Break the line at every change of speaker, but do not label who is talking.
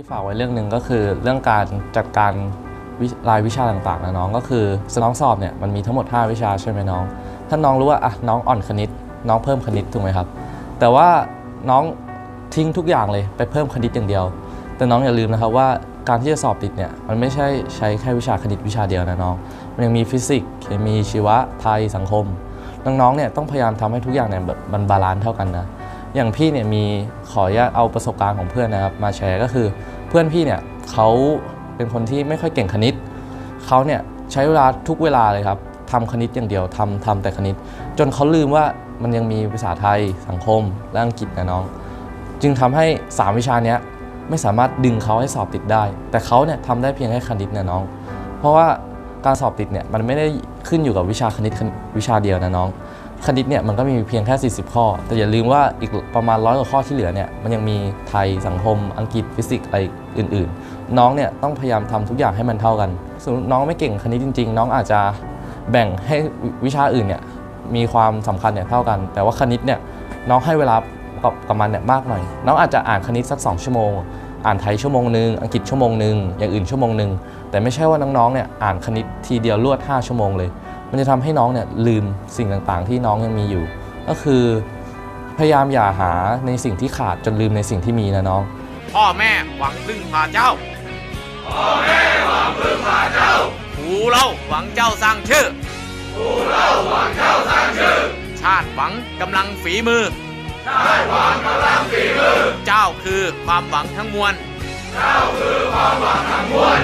พี่ฝากไว้เรื่องหนึ่งก็คือเรื่องการจัดการรายวิชาต่างๆนะน้องก็คือน้องสอบเนี่ยมันมีทั้งหมด 5 วิชาใช่ไหมน้อง ถ้าน้องรู้ว่าอะน้องอ่อนคณิต น้องเพิ่มคณิตถูกไหมครับ แต่ว่าน้องทิ้งทุกอย่างเลยไปเพิ่มคณิตอย่างเดียว แต่น้องอย่าลืมนะครับว่าการที่จะสอบติดเนี่ยมันไม่ใช่ใช้แค่วิชาคณิตวิชาเดียวนะน้อง มันยังมีฟิสิกส์เคมีชีวะไทยสังคม น้องๆเนี่ยต้องพยายามทำให้ทุกอย่างเนี่ยแบบมันบาลานซ์เท่ากันนะ อย่างพี่เนี่ยมีขออนุญาตเอาประสบการณ์ของเพื่อนนะครับมาแชร์ก็คือ เพื่อนพี่เนี่ยเขาเป็นคนที่ไม่ค่อยเก่งคณิตเขาเนี่ยใช้เวลาทุกเวลาเลยครับทำคณิตอย่างเดียวทำทำแต่คณิต จนเขาลืมว่ามันยังมีภาษาไทยสังคมและอังกฤษนะน้อง จึงทำให้ 3 วิชานี้ไม่สามารถดึงเขาให้สอบติดได้ แต่เขาเนี่ยทำได้เพียงแค่คณิตนะน้อง เพราะว่าการสอบติดเนี่ยมันไม่ได้ขึ้นอยู่กับวิชาคณิตวิชาเดียวนะน้อง คณิตเนี่ยมันก็มีเพียงแค่ 40 ข้อ แต่อย่าลืมว่าอีกประมาณร้อยกว่าข้อที่เหลือเนี่ยมันยังมีไทยสังคม อังกฤษฟิสิกส์อะไรอื่น ๆ น้องเนี่ยต้องพยายามทำทุกอย่างให้มันเท่ากันสมมติน้องไม่เก่งคณิตจริง ๆ น้องอาจจะแบ่งให้วิชาอื่นเนี่ยมีความสำคัญเนี่ยเท่ากัน แต่ว่าคณิตเนี่ยน้องให้เวลากับกับมันเนี่ยมากหน่อย น้องอาจจะอ่านคณิตสัก 2 ชั่วโมง อ่านไทยชั่วโมงหนึ่งอังกฤษชั่วโมงหนึ่งอย่างอื่นชั่วโมงหนึ่งแต่ไม่ใช่ว่าน้องๆเนี่ยอ่านคณิตทีเดียวรวด 5 ชั่วโมงเลย มันจะทำให้น้องเนี่ยลืมสิ่งต่างๆ ที่น้องยังมีอยู่ ก็คือพยายามอย่าหาในสิ่งที่ขาดจนลืมในสิ่งที่มีนะน้อง
พ่อแม่หวังพึ่งพาเจ้า พ่อแม่หวังพึ่งพาเจ้าผูเราหวังเจ้าสร้างชื่อผูเราหวังเจ้าสร้างชื่อ ชาติหวังกำลังฝีมือ ชาติหวังกำลังฝีมือ เจ้าคือความหวังทั้งมวล เจ้าคือความหวังทั้งมวล